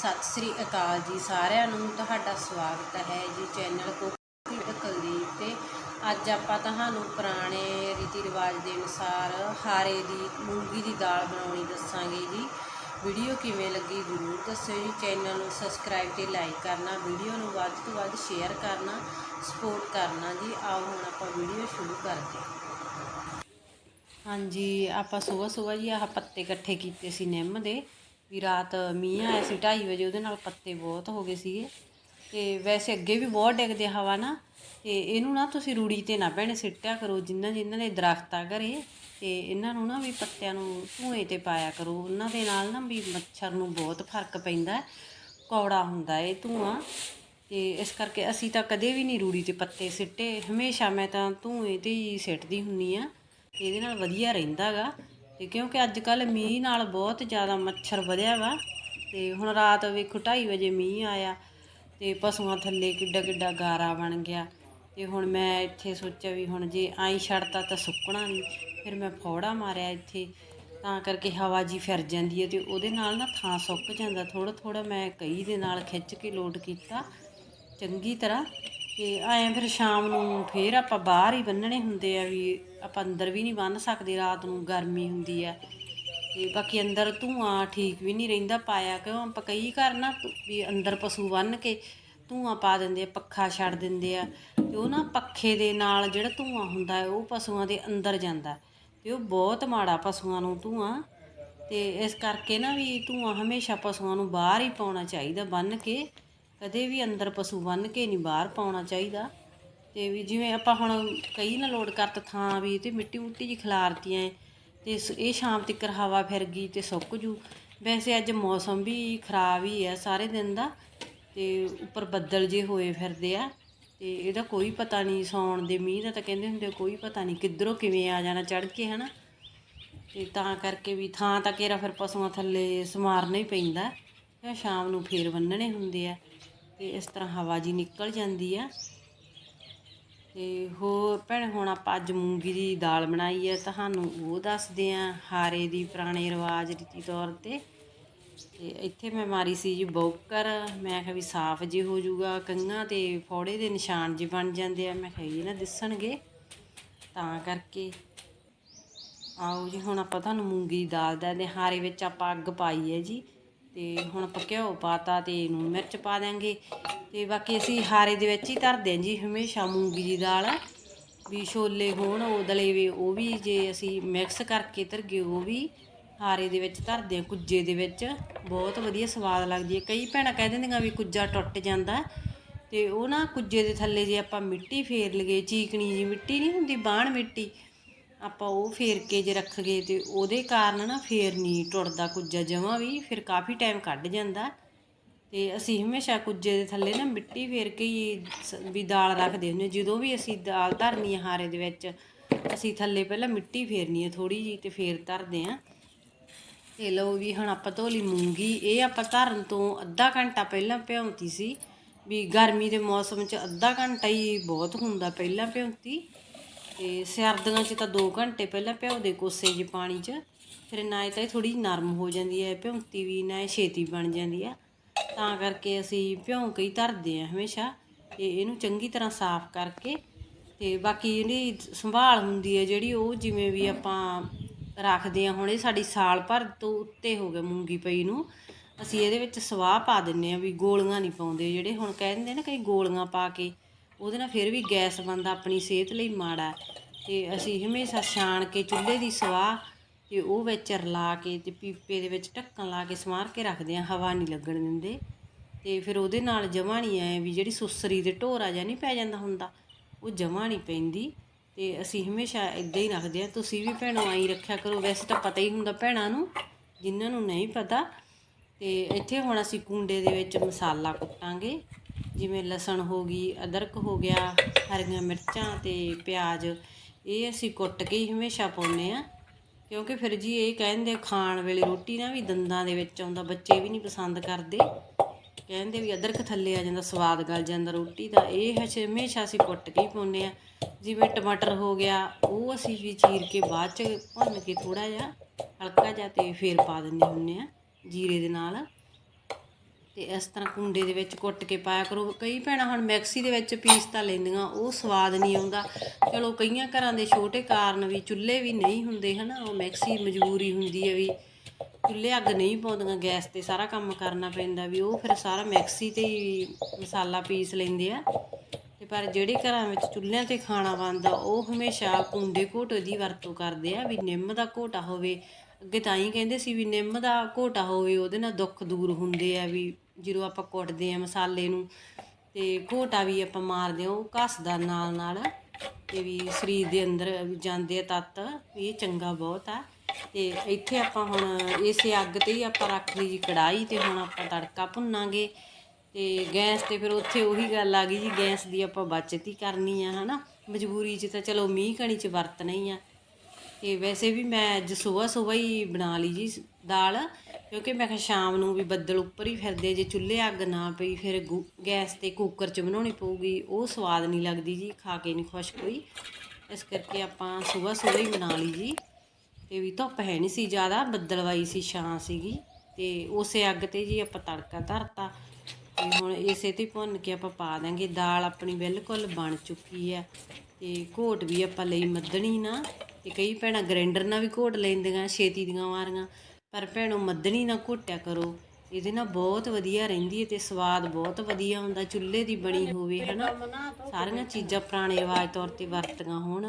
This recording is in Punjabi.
ਸਤਿ ਸ੍ਰੀ ਅਕਾਲ ਜੀ ਸਾਰਿਆਂ ਨੂੰ। ਤੁਹਾਡਾ ਸਵਾਗਤ ਹੈ ਜੀ ਚੈਨਲ ਕੋਕੀ ਕੁਲਦੀਪ ਤੇ। ਅੱਜ ਆਪਾਂ ਤੁਹਾਨੂੰ ਪੁਰਾਣੇ ਰੀਤੀ ਰਿਵਾਜ ਦੇ ਅਨੁਸਾਰ ਹਾਰੇ ਦੀ, ਮੂੰਗੀ ਦੀ ਦਾਲ ਬਣਾਉਣੀ ਦੱਸਾਂਗੇ ਜੀ। ਵੀਡੀਓ ਕਿਵੇਂ ਲੱਗੀ ਜ਼ਰੂਰ ਦੱਸਿਓ ਜੀ। ਚੈਨਲ ਨੂੰ ਸਬਸਕ੍ਰਾਈਬ ਤੇ ਲਾਈਕ ਕਰਨਾ, ਵੀਡੀਓ ਨੂੰ ਵੱਧ ਤੋਂ ਵੱਧ ਸ਼ੇਅਰ ਕਰਨਾ, ਸਪੋਰਟ ਕਰਨਾ ਜੀ। ਆਓ ਹੁਣ ਆਪਾਂ ਵੀਡੀਓ ਸ਼ੁਰੂ ਕਰਦੇ ਹਾਂ। ਹਾਂਜੀ, ਆਪਾਂ ਸਵੇਰ ਸਵੇਰ ਜੀ ਆਹ ਪੱਤੇ ਇਕੱਠੇ ਕੀਤੇ ਸੀ ਨਿੰਮ ਦੇ। ਵੀ ਰਾਤ ਮੀਂਹ ਆਇਆ ਸੀ 2:30 ਵਜੇ ਉਹਦੇ ਨਾਲ ਪੱਤੇ ਬਹੁਤ ਹੋ ਗਏ ਸੀਗੇ। ਤੇ ਵੈਸੇ ਅੱਗੇ ਵੀ ਬਹੁਤ ਡਿੱਗਦੇ ਹਵਾ ਨਾ, ਤੇ ਇਹਨੂੰ ਨਾ ਤੁਸੀਂ ਰੂੜੀ ਤੇ ਨਾ ਭੈਣੇ ਸਿੱਟਿਆ ਕਰੋ ਜਿਨ੍ਹਾਂ ਜਿਨ੍ਹਾਂ ਦੇ ਦਰਖਤ ਆ ਘਰੇ, ਤੇ ਇਹਨਾਂ ਨੂੰ ਨਾ ਵੀ ਪੱਤਿਆਂ ਨੂੰ ਧੂਏ ਤੇ ਪਾਇਆ ਕਰੋ। ਉਹਨਾਂ ਦੇ ਨਾਲ ਨਾ ਵੀ ਮੱਛਰ ਨੂੰ ਬਹੁਤ ਫ਼ਰਕ ਪੈਂਦਾ ਕੌੜਾ ਹੁੰਦਾ ਇਹ ਧੂਆਂ। ਤੇ ਇਸ ਕਰਕੇ ਅਸੀਂ ਤਾਂ ਕਦੇ ਵੀ ਨਹੀਂ ਰੂੜੀ ਤੇ ਪੱਤੇ ਸਿੱਟੇ। ਹਮੇਸ਼ਾ ਮੈਂ ਤਾਂ ਧੂਏ ਤੇ ਹੀ ਸਿੱਟਦੀ ਹੁੰਨੀ ਆ ਇਹਦੇ ਨਾਲ ਵਧੀਆ ਰਹਿੰਦਾਗਾ ਤੇ ਕਿਉਂਕਿ ਅੱਜ ਕੱਲ ਮੀਂਹ ਨਾਲ ਬਹੁਤ ਜ਼ਿਆਦਾ ਮੱਛਰ ਵਧਿਆ ਵਾ ਤੇ ਹੁਣ ਰਾਤ ਵੇਖੋ 2:30 ਵਜੇ ਮੀਂਹ ਆਇਆ ਤੇ ਪਸ਼ੂਆਂ ਥੱਲੇ ਕਿੱਡਾ ਕਿੱਡਾ ਗਾਰਾ ਬਣ ਗਿਆ ਤੇ ਹੁਣ ਮੈਂ ਇੱਥੇ ਸੋਚਿਆ ਵੀ ਹੁਣ ਜੇ ਆਈ ਛੱਡਤਾ ਤਾਂ ਸੁੱਕਣਾ ਨਹੀਂ ਫਿਰ ਮੈਂ ਫੌੜਾ ਮਾਰਿਆ ਇੱਥੇ। ਤਾਂ ਕਰਕੇ ਹਵਾ ਜੀ ਫਿਰ ਜਾਂਦੀ ਹੈ ਤੇ ਉਹਦੇ ਨਾਲ ਨਾ ਥਾਂ ਸੁੱਕ ਜਾਂਦਾ। ਥੋੜਾ ਥੋੜਾ ਮੈਂ ਕਈ ਦੇ ਨਾਲ ਖਿੱਚ ਕੇ ਲੋਡ ਕੀਤਾ ਚੰਗੀ ਤਰ੍ਹਾਂ ਤੇ ਐਂ ਫਿਰ ਸ਼ਾਮ ਨੂੰ ਫੇਰ ਆਪਾਂ ਬਾਹਰ ਹੀ ਬੰਨਣੇ ਹੁੰਦੇ ਆ ਵੀ ਆਪਾਂ ਅੰਦਰ ਵੀ ਨਹੀਂ ਬੰਨ ਸਕਦੇ, ਰਾਤ ਨੂੰ ਗਰਮੀ ਹੁੰਦੀ ਹੈ। ਤੇ ਬਾਕੀ ਅੰਦਰ ਧੂਆਂ ਠੀਕ ਵੀ ਨਹੀਂ ਰਹਿੰਦਾ, ਪਾਇਆ ਕਿਉਂ? ਆਪਾਂ ਕਈ ਘਰ ਨਾ ਵੀ ਅੰਦਰ ਪਸ਼ੂ ਬੰਨ ਕੇ ਧੂਆਂ ਪਾ ਦਿੰਦੇ ਆ, ਪੱਖਾ ਛੱਡ ਦਿੰਦੇ ਆ। ਤੇ ਉਹ ਨਾ ਪੱਖੇ ਦੇ ਨਾਲ ਜਿਹੜਾ ਧੂਆਂ ਹੁੰਦਾ ਉਹ ਪਸ਼ੂਆਂ ਦੇ ਅੰਦਰ ਜਾਂਦਾ ਤੇ ਉਹ ਬਹੁਤ ਮਾੜਾ ਪਸ਼ੂਆਂ ਨੂੰ ਧੂਆਂ। ਤੇ ਇਸ ਕਰਕੇ ਨਾ ਵੀ ਧੂਆਂ ਹਮੇਸ਼ਾ ਪਸ਼ੂਆਂ ਨੂੰ ਬਾਹਰ ਹੀ ਪਾਉਣਾ ਚਾਹੀਦਾ ਬੰਨ ਕੇ। ਕਦੇ ਵੀ ਅੰਦਰ ਪਸ਼ੂ ਬੰਨ ਕੇ ਨਹੀਂ ਬਾਹਰ ਪਾਉਣਾ ਚਾਹੀਦਾ। ਤੇ ਵੀ ਜਿਵੇਂ ਆਪਾਂ ਹੁਣ ਕਈ ਨਾ ਲੋਡ ਕਰਤ ਥਾਂ ਵੀ ਤੇ ਮਿੱਟੀ ਮੁੱਟੀ ਜੀ ਖਿਲਾਰਤੀਆਂ ਏ ਤੇ ਸ- ਇਹ ਸ਼ਾਮ ਤੱਕ ਹਵਾ ਫਿਰ ਗਈ ਤੇ ਸੁੱਕ ਜੂ। ਵੈਸੇ ਅੱਜ ਮੌਸਮ ਵੀ ਖਰਾਬ ਹੀ ਹੈ ਸਾਰੇ ਦਿਨ ਦਾ, ਤੇ ਉੱਪਰ ਬੱਦਲ ਜੇ ਹੋਏ ਫਿਰਦੇ ਆ, ਤੇ ਇਹਦਾ ਕੋਈ ਪਤਾ ਨਹੀਂ ਸੌਣ ਦੇ ਮੀਂਹ ਦਾ ਤਾਂ ਕਹਿੰਦੇ ਹੁੰਦੇ ਕੋਈ ਪਤਾ ਨਹੀਂ ਕਿੱਧਰੋਂ ਕਿਵੇਂ ਆ ਜਾਣਾ ਚੜ ਕੇ, ਹਨਾ? ਤੇ ਤਾਂ ਕਰਕੇ ਵੀ ਥਾਂ ਤਾਂ ਕੇਰਾ ਫਿਰ ਪਸ਼ੂਆਂ ਥੱਲੇ ਸਮਾਰਨਾ ਹੀ ਪੈਂਦਾ ਸ਼ਾਮ ਨੂੰ ਫੇਰ ਬੰਨਣੇ ਹੁੰਦੇ ਆ, ਤੇ ਇਸ ਤਰ੍ਹਾਂ ਹਵਾ ਜੀ ਨਿਕਲ ਜਾਂਦੀ ਆ। ਅਤੇ ਹੋਰ ਭੈਣ, ਹੁਣ ਆਪਾਂ ਅੱਜ ਮੂੰਗੀ ਦੀ ਦਾਲ ਬਣਾਈ ਹੈ ਤੁਹਾਨੂੰ ਉਹ ਦੱਸਦੇ ਹਾਂ ਹਾਰੇ ਦੀ ਪੁਰਾਣੇ ਰਿਵਾਜ ਰੀਤੀ ਤੌਰ ਤੇ। ਤੇ ਇੱਥੇ ਮੈਂ ਮਾਰੀ ਸੀ ਜੀ ਬੋਕਰ, ਮੈਂ ਕਿਹਾ ਵੀ ਸਾਫ਼ ਜੇ ਹੋ ਜਾਊਗਾ ਕੰਘਾਂ ਤੇ ਫੋੜੇ ਦੇ ਨਿਸ਼ਾਨ ਜੇ ਬਣ ਜਾਂਦੇ ਆ, ਮੈਂ ਕਿਹਾ ਇਹ ਨਾ ਦਿਸਣਗੇ, ਤਾਂ ਕਰਕੇ। ਆਓ ਜੀ, ਹੁਣ ਆਪਾਂ ਤੁਹਾਨੂੰ ਮੂੰਗੀ ਦੀ ਦਾਲ ਦਾ ਦੇ ਹਾਰੇ ਵਿੱਚ ਆਪਾਂ ਅੱਗ ਪਾਈ ਹੈ ਜੀ। ਤੇ ਹੁਣ ਆਪਾਂ ਘਿਓ ਪਾਤਾ ਤੇ ਨੂਣ ਮਿਰਚ ਪਾ ਦਾਂਗੇ ਤੇ ਬਾਕੀ ਅਸੀਂ ਹਾਰੇ ਦੇ ਵਿੱਚ ਹੀ ਧਰਦੇ ਹਾਂ ਜੀ ਹਮੇਸ਼ਾ ਮੂੰਗੀ ਦੀ ਦਾਲ। ਵੀ ਛੋਲੇ ਹੋਣ ਉਦਲੇ ਵੀ ਉਹ ਵੀ ਜੇ ਅਸੀਂ ਮਿਕਸ ਕਰਕੇ ਧਰਗੇ ਉਹ ਵੀ ਹਾਰੇ ਦੇ ਵਿੱਚ ਧਰਦੇ ਹਾਂ ਕੁੱਜੇ ਦੇ ਵਿੱਚ। ਬਹੁਤ ਵਧੀਆ ਸਵਾਦ ਲੱਗਦੀ ਹੈ। ਕਈ ਭੈਣਾਂ ਕਹਿ ਦਿੰਦੀਆਂ ਵੀ ਕੁੱਜਾ ਟੁੱਟ ਜਾਂਦਾ। ਤੇ ਉਹ ਨਾ ਕੁੱਜੇ ਦੇ ਥੱਲੇ ਜੇ ਆਪਾਂ ਮਿੱਟੀ ਫੇਰ ਲਈਏ, ਚੀਕਣੀ ਜੀ ਮਿੱਟੀ ਨਹੀਂ ਹੁੰਦੀ ਬਾਣ ਮਿੱਟੀ ਆਪਾਂ ਉਹ ਫੇਰ ਕੇ ਜੇ ਰੱਖ ਗਏ ਤੇ ਉਹਦੇ ਕਾਰਨ ਨਾ ਫੇਰ ਨਹੀਂ ਟੁੱਟਦਾ ਕੁੱਜਾ, ਜਮਾਂ ਵੀ ਫਿਰ ਕਾਫੀ ਟਾਈਮ ਕੱਢ ਜਾਂਦਾ। ਤੇ ਅਸੀਂ ਹਮੇਸ਼ਾ ਕੁੱਜੇ ਦੇ ਥੱਲੇ ਨਾ ਮਿੱਟੀ ਫੇਰ ਕੇ ਹੀ ਸ- ਵੀ ਦਾਲ ਰੱਖਦੇ ਹੁੰਦੇ ਹਾਂ। ਜਦੋਂ ਵੀ ਅਸੀਂ ਦਾਲ ਧਰਨੀ ਹੈ ਹਾਰੇ ਦੇ ਵਿੱਚ, ਅਸੀਂ ਥੱਲੇ ਪਹਿਲਾਂ ਮਿੱਟੀ ਫੇਰਨੀ ਹੈ ਥੋੜੀ ਜੀ ਤੇ ਫੇਰ ਧਰਦੇ ਹਾਂ। ਤੇ ਲਓ ਵੀ ਹੁਣ ਆਪਾਂ ਧੋਲੀ ਮੂੰਗੀ, ਇਹ ਆਪਾਂ ਧਰਨ ਤੋਂ ਅੱਧਾ ਘੰਟਾ ਪਹਿਲਾਂ ਭਿਉਂਤੀ ਸੀ। ਵੀ ਗਰਮੀ ਦੇ ਮੌਸਮ 'ਚ ਅੱਧਾ ਘੰਟਾ ਹੀ ਬਹੁਤ ਹੁੰਦਾ ਪਹਿਲਾਂ ਭਿਉਂਤੀ। ਤੇ ਸਰਦੀਆਂ 'ਚ ਤਾਂ 2 ਘੰਟੇ ਪਹਿਲਾਂ ਭਿਉਂਦੇ ਕੋਸੇ 'ਚ ਪਾਣੀ 'ਚ, ਫਿਰ ਨਾ ਇਹ ਤਾਂ ਇਹ ਥੋੜੀ ਨਰਮ ਹੋ ਜਾਂਦੀ ਹੈ, ਭਿਉਂਤੀ ਵੀ ਨਾ ਇਹ ਛੇਤੀ ਬਣ ਜਾਂਦੀ ਆ ਤਾਂ ਕਰਕੇ ਅਸੀਂ ਭਿਉਂ ਕੇ ਹੀ ਧਰਦੇ ਆ ਹਮੇਸ਼ਾ, ਤੇ ਇਹਨੂੰ ਚੰਗੀ ਤਰ੍ਹਾਂ ਸਾਫ਼ ਕਰਕੇ ਤੇ ਬਾਕੀ ਇਹਦੀ ਸੰਭਾਲ ਹੁੰਦੀ ਹੈ ਜਿਹੜੀ ਉਹ ਜਿਵੇਂ ਵੀ ਆਪਾਂ ਰੱਖਦੇ ਆ ਹੁਣ ਇਹ ਸਾਡੀ ਸਾਲ ਭਰ ਤੋਂ ਉੱਤੇ ਹੋ ਗਿਆ ਮੂੰਗੀ ਪਈ ਨੂੰ, ਅਸੀਂ ਇਹਦੇ ਵਿੱਚ ਸਵਾਹ ਪਾ ਦਿੰਨੇ ਆ ਵੀ ਗੋਲੀਆਂ ਨਹੀਂ ਪਾਉਂਦੇ, ਜਿਹੜੇ ਹੁਣ ਕਹਿੰਦੇ ਨਾ ਕਈ ਗੋਲੀਆਂ ਪਾ ਕੇ ਉਹਦੇ ਨਾਲ ਫਿਰ ਵੀ ਗੈਸ ਬੰਦਾ ਆਪਣੀ ਸਿਹਤ ਲਈ ਮਾੜਾ ਹੈ। ਤੇ ਅਸੀਂ ਹਮੇਸ਼ਾ ਛਾਣ ਕੇ ਚੁੱਲ੍ਹੇ ਦੀ ਸਵਾਹ ਤੇ ਉਹ ਵਿੱਚ ਰਲਾ ਕੇ ਤੇ ਪੀਪੇ ਦੇ ਵਿੱਚ ਢੱਕਣ ਲਾ ਕੇ ਸਮਾਰ ਕੇ ਰੱਖਦੇ ਆ, ਹਵਾ ਨਹੀਂ ਲੱਗਣ ਦਿੰਦੇ। ਤੇ ਫਿਰ ਉਹਦੇ ਨਾਲ ਜਮਾ ਨਹੀਂ ਆਏ ਵੀ ਜਿਹੜੀ ਸੁਸਰੀ ਦੇ ਢੋਰਾ ਜਾਂ ਨਹੀਂ ਪੈ ਜਾਂਦਾ ਹੁੰਦਾ, ਉਹ ਜਮਾ ਨਹੀਂ ਪੈਂਦੀ। ਤੇ ਅਸੀਂ ਹਮੇਸ਼ਾ ਇਦਾਂ ਹੀ ਰੱਖਦੇ ਆ, ਤੁਸੀਂ ਵੀ ਭੈਣੋ ਆਈ ਰੱਖਿਆ ਕਰੋ, ਵੈਸੇ ਤਾਂ ਪਤਾ ਹੀ ਹੁੰਦਾ ਭੈਣਾਂ ਨੂੰ, ਜਿਨ੍ਹਾਂ ਨੂੰ ਨਹੀਂ ਪਤਾ। ਤੇ ਇੱਥੇ ਹੁਣ ਅਸੀਂ ਕੁੰਡੇ ਦੇ ਵਿੱਚ ਮਸਾਲਾ ਕੁੱਟਾਂਗੇ। ਜਿਵੇਂ ਲਸਣ ਹੋ ਗਈ, ਅਦਰਕ ਹੋ ਗਿਆ, ਹਰੀਆਂ ਮਿਰਚਾਂ ਤੇ ਪਿਆਜ਼, ਇਹ ਅਸੀਂ ਕੁੱਟ ਕੇ ਹੀ ਹਮੇਸ਼ਾ ਪਾਉਂਦੇ ਆ ਕਿਉਂਕਿ ਫਿਰ ਜੀ ਇਹ ਕਹਿੰਦੇ ਖਾਣ ਵੇਲੇ ਰੋਟੀ ਨਾ ਵੀ ਦੰਦਾਂ ਦੇ ਵਿੱਚ ਆਉਂਦਾ, ਬੱਚੇ ਵੀ ਨਹੀਂ ਪਸੰਦ ਕਰਦੇ। ਕਹਿੰਦੇ ਵੀ ਅਦਰਕ ਥੱਲੇ ਆ ਜਾਂਦਾ, ਸਵਾਦ ਗਲ ਜਾਂਦਾ ਰੋਟੀ ਦਾ। ਇਹ ਹਮੇਸ਼ਾ ਅਸੀਂ ਕੁੱਟ ਕੇ ਹੀ ਪਾਉਂਦੇ ਆ ਜਿਵੇਂ ਟਮਾਟਰ ਹੋ ਗਿਆ, ਉਹ ਅਸੀਂ ਵੀ ਚੀਰ ਕੇ ਬਾਅਦ ਚ ਭੁੰਨ ਕੇ ਥੋੜਾ ਜਿਹਾ ਹਲਕਾ ਜਿਹਾ ਤੇ ਫੇਰ ਪਾ ਦਿੰਦੇ ਹੁੰਦੇ ਆ ਜੀਰੇ ਦੇ ਨਾਲ। ਤੇ ਇਸ ਤਰ੍ਹਾਂ ਕੁੰਡੇ ਦੇ ਵਿੱਚ ਕੁੱਟ ਕੇ ਪਾਇਆ ਕਰੋ। ਕਈ ਭੈਣਾਂ ਹੁਣ ਮਿਕਸੀ ਦੇ ਵਿੱਚ ਪੀਸ ਤਾਂ ਲੈਂਦੀਆਂ, ਉਹ ਸਵਾਦ ਨਹੀਂ ਆਉਂਦਾ। ਚਲੋ ਕਈਆਂ ਘਰਾਂ ਦੇ ਛੋਟੇ ਕਾਰਨ ਵੀ ਚੁੱਲ੍ਹੇ ਵੀ ਨਹੀਂ ਹੁੰਦੇ ਹਨਾ, ਉਹ ਮਿਕਸੀ ਮਜਬੂਰੀ ਹੁੰਦੀ ਹੈ ਵੀ ਚੁੱਲ੍ਹੇ ਅੱਗ ਨਹੀਂ ਪਾਉਂਦੀਆਂ, ਗੈਸ ਤੇ ਸਾਰਾ ਕੰਮ ਕਰਨਾ ਪੈਂਦਾ ਵੀ ਉਹ ਫਿਰ ਸਾਰਾ ਮਿਕਸੀ ਤੇ ਹੀ ਮਸਾਲਾ ਪੀਸ ਲੈਂਦੇ ਆ। ਤੇ ਪਰ ਜਿਹੜੇ ਘਰਾਂ ਵਿੱਚ ਚੁੱਲ੍ਹਿਆਂ ਤੇ ਖਾਣਾ ਬਣਦਾ, ਉਹ ਹਮੇਸ਼ਾ ਕੁੰਡੇ ਘੋਟੇ ਦੀ ਵਰਤੋਂ ਕਰਦੇ ਆ ਵੀ ਨਿੰਮ ਦਾ ਘੋਟਾ ਹੋਵੇ ਅੱਗੇ ਤਾਂ ਹੀ ਕਹਿੰਦੇ ਸੀ ਵੀ ਨਿੰਮ ਦਾ ਘੋਟਾ ਹੋਵੇ, ਉਹਦੇ ਨਾਲ ਦੁੱਖ ਦੂਰ ਹੁੰਦੇ ਆ ਵੀ ਜਦੋਂ ਆਪਾਂ ਕੁੱਟਦੇ ਆ ਮਸਾਲੇ ਨੂੰ ਤੇ ਘੋਟਾ ਵੀ ਆਪਾਂ ਮਾਰਦੇ ਆ, ਉਹ ਘਸਦਾ ਨਾਲ ਨਾਲ ਤੇ ਵੀ ਸਰੀਰ ਦੇ ਅੰਦਰ ਜਾਂਦੇ ਆ ਤੱਤ, ਇਹ ਚੰਗਾ ਬਹੁਤ ਆ। ਤੇ ਇੱਥੇ ਆਪਾਂ ਹੁਣ ਇਸੇ ਅੱਗ ਤੇ ਹੀ ਆਪਾਂ ਰੱਖ ਲਈ ਜੀ ਕੜਾਈ ਤੇ ਹੁਣ ਆਪਾਂ ਤੜਕਾ ਭੁੰਨਾਂਗੇ ਤੇ ਗੈਸ ਤੇ ਫਿਰ ਉੱਥੇ ਉਹੀ ਗੱਲ ਆ ਗਈ ਜੀ, ਗੈਸ ਦੀ ਆਪਾਂ ਬਚਤ ਹੀ ਕਰਨੀ ਆ, ਹਨਾ। ਮਜਬੂਰੀ 'ਚ ਤਾਂ ਚਲੋ ਮੀਂਹ ਕਣੀ 'ਚ ਵਰਤਣਾ ਹੀ ਆ। ਤੇ ਵੈਸੇ ਵੀ ਮੈਂ ਅੱਜ ਸਵੇਰ ਸਵੇਰ ਹੀ ਬਣਾ ਲਈ ਜੀ ਦਾਲ, ਕਿਉਂਕਿ ਮੈਂ ਕਿਹਾ ਸ਼ਾਮ ਨੂੰ ਵੀ ਬੱਦਲ ਉੱਪਰ ਹੀ ਫਿਰਦੇ ਜੇ ਚੁੱਲ੍ਹੇ ਅੱਗ ਨਾ ਪਈ ਫਿਰ ਗੁ- ਗੈਸ ਤੇ ਕੁੱਕਰ 'ਚ ਬਣਾਉਣੀ ਪਊਗੀ, ਉਹ ਸਵਾਦ ਨਹੀਂ ਲੱਗਦੀ ਜੀ, ਖਾ ਕੇ ਨਹੀਂ ਖੁਸ਼ ਕੋਈ। ਇਸ ਕਰਕੇ ਆਪਾਂ ਸਵੇਰ ਸਵੇਰ ਹੀ ਬਣਾ ਲਈ ਜੀ। ਤੇ ਵੀ ਧੁੱਪ ਹੈ ਨਹੀਂ ਸੀ ਜ਼ਿਆਦਾ ਬੱਦਲਵਾਈ ਸੀ, ਛਾਂ ਸੀਗੀ। ਤੇ ਉਸੇ ਅੱਗ ਤੇ ਜੀ ਆਪਾਂ ਤੜਕਾ ਧਰਤਾ। ਤੇ ਹੁਣ ਇਸੇ ਤੇ ਭੁੰਨ ਕੇ ਆਪਾਂ ਪਾ ਦਾਂਗੇ ਦਾਲ ਆਪਣੀ ਬਿਲਕੁਲ ਬਣ ਚੁੱਕੀ ਹੈ। ਤੇ ਘੋਟ ਵੀ ਆਪਾਂ ਲਈ ਮੱਧਣੀ ਨਾ ਤੇ ਕਈ ਭੈਣਾਂ ਗ੍ਰਾਈਂਡਰ ਨਾਲ ਵੀ ਘੋਟ ਲੈਂਦੀਆਂ, ਛੇਤੀ ਦੀਆਂ ਵਾਰੀਆਂ ਪਰ ਭੈਣੋ ਮੱਧਣੀ ਨਾਲ ਘੋਟਿਆ ਕਰੋ। ਇਹਦੇ ਨਾਲ ਬਹੁਤ ਵਧੀਆ ਰਹਿੰਦੀ ਹੈ ਤੇ ਸਵਾਦ ਬਹੁਤ ਵਧੀਆ ਹੁੰਦਾ, ਚੁੱਲ੍ਹੇ ਦੀ ਬਣੀ ਹੋਵੇ, ਹਨਾ? ਸਾਰੀਆਂ ਚੀਜ਼ਾਂ ਪੁਰਾਣੇ ਰਿਵਾਜ ਤੌਰ ਤੇ ਵਰਤੀਆਂ ਹੋਣ।